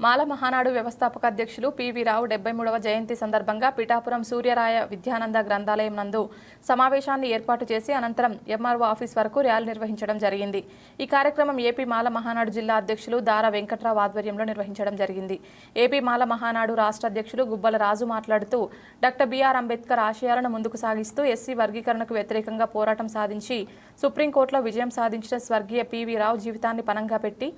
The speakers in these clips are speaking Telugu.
మాల మహానాడు వ్యవస్థాపక అధ్యక్షులు పివి రావు డెబ్బై మూడవ జయంతి సందర్భంగా పిఠాపురం సూర్యరాయ విద్యానంద గ్రంథాలయం నందు సమావేశాన్ని ఏర్పాటు చేసి అనంతరం ఎంఆర్ఓ ఆఫీస్ వరకు ర్యాలీ నిర్వహించడం జరిగింది. ఈ కార్యక్రమం ఏపీ మాల మహానాడు జిల్లా అధ్యక్షులు దారా వెంకట్రావు ఆధ్వర్యంలో నిర్వహించడం జరిగింది. ఏపీ మాల మహానాడు రాష్ట్ర అధ్యక్షులు గుబ్బల రాజు మాట్లాడుతూ డాక్టర్ బిఆర్ అంబేద్కర్ ఆశయాలను ముందుకు సాగిస్తూ ఎస్సీ వర్గీకరణకు వ్యతిరేకంగా పోరాటం సాధించి సుప్రీంకోర్టులో విజయం సాధించిన స్వర్గీయ పివి రావు జీవితాన్ని పనంగా పెట్టి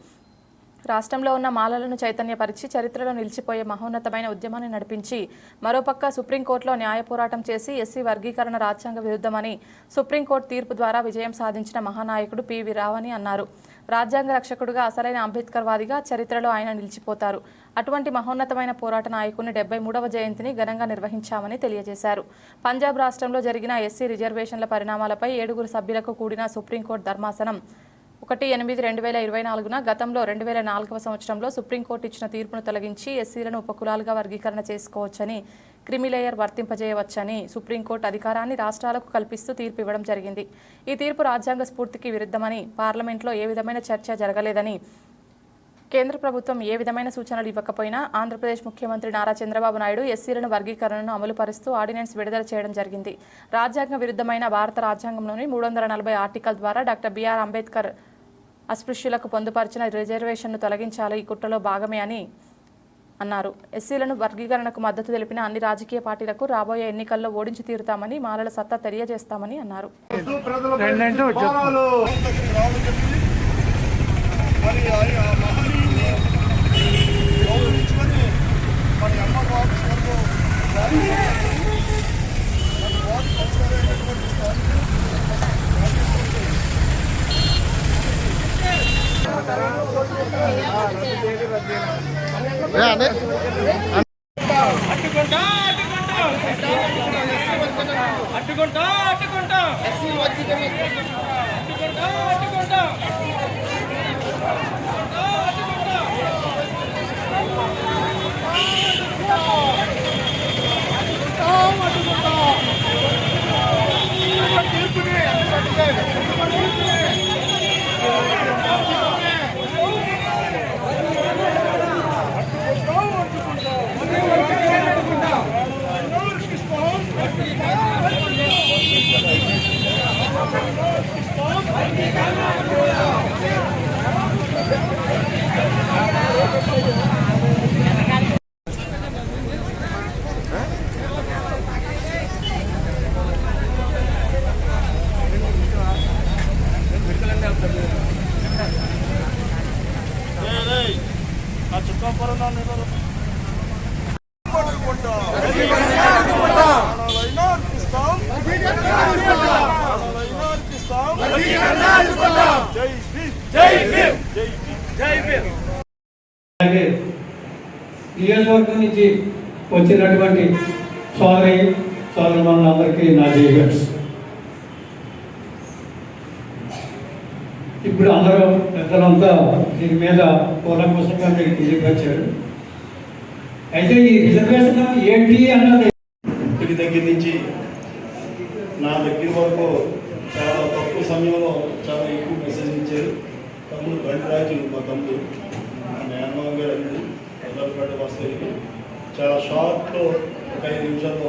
రాష్ట్రంలో ఉన్న మాలలను చైతన్యపరిచి చరిత్రలో నిలిచిపోయే మహోన్నతమైన ఉద్యమాన్ని నడిపించి మరోపక్క సుప్రీంకోర్టులో న్యాయ పోరాటం చేసి ఎస్సీ వర్గీకరణ రాజ్యాంగ విరుద్ధమని సుప్రీంకోర్టు తీర్పు ద్వారా విజయం సాధించిన మహానాయకుడు పివి రావని అన్నారు. రాజ్యాంగ రక్షకుడుగా అసలైన అంబేద్కర్ వాదిగా చరిత్రలో ఆయన నిలిచిపోతారు. అటువంటి మహోన్నతమైన పోరాట నాయకుని డెబ్బై మూడవ జయంతిని ఘనంగా నిర్వహించామని తెలియజేశారు. పంజాబ్ రాష్ట్రంలో జరిగిన ఎస్సీ రిజర్వేషన్ల పరిణామాలపై ఏడుగురు సభ్యులకు కూడిన సుప్రీంకోర్టు ధర్మాసనం ఒకటి ఎనిమిది రెండు వేల ఇరవై నాలుగున గతంలో రెండు వేల నాలుగవ సంవత్సరంలో సుప్రీంకోర్టు ఇచ్చిన తీర్పును తొలగించి ఎస్సీలను ఉపకులాలుగా వర్గీకరణ చేసుకోవచ్చని క్రిమిలేయర్ వర్తింపజేయవచ్చని సుప్రీంకోర్టు అధికారాన్ని రాష్ట్రాలకు కల్పిస్తూ తీర్పు ఇవ్వడం జరిగింది. ఈ తీర్పు రాజ్యాంగ స్ఫూర్తికి విరుద్ధమని పార్లమెంట్లో ఏ విధమైన చర్చ జరగలేదని కేంద్ర ప్రభుత్వం ఏ విధమైన సూచనలు ఇవ్వకపోయినా ఆంధ్రప్రదేశ్ ముఖ్యమంత్రి నారా చంద్రబాబు నాయుడు ఎస్సీలను వర్గీకరణను అమలు పరుస్తూ ఆర్డినెన్స్ విడుదల చేయడం జరిగింది. రాజ్యాంగ విరుద్ధమైన భారత రాజ్యాంగంలోని మూడు వందల నలభై ఆర్టికల్ ద్వారా డాక్టర్ బిఆర్ అంబేద్కర్ అస్పృశ్యులకు పొందుపరిచిన రిజర్వేషన్ను తొలగించాలి ఈ కుట్రలో భాగమే అని అన్నారు. ఎస్సీలను వర్గీకరణకు మద్దతు తెలిపిన అన్ని రాజకీయ పార్టీలకు రాబోయే ఎన్నికల్లో ఓడించి తీరుతామని మాలల సత్తా తెలియజేస్తామని అన్నారు. అట్టుకుంటా అట్టుకుంటా అట్టుకుంటా అట్టుకుంటా Amen. నియోజకవర్గం నుంచి వచ్చినటువంటి సోదరి సోదరులందరికీ నా జయగట్స్ ఇప్పుడు అందరూ పెద్దలంతా దీని మీద కూలంకోసంగా మీకు తెలియపరిచారు అయితే ఈ రిజర్వేషన్ ఏంటి అన్నది ఇంటి దగ్గర నుంచి నా దగ్గర వరకు చాలా తక్కువ సమయంలో చాలా ఎక్కువ మెసేజ్ ఇచ్చారు. తమ్ముడు బండిరాజు మా తమ్ముడు మా గారు అందరూ అల్లరిపేట వస్తాయి. చాలా షార్ట్లో ఒక ఐదు నిమిషాల్లో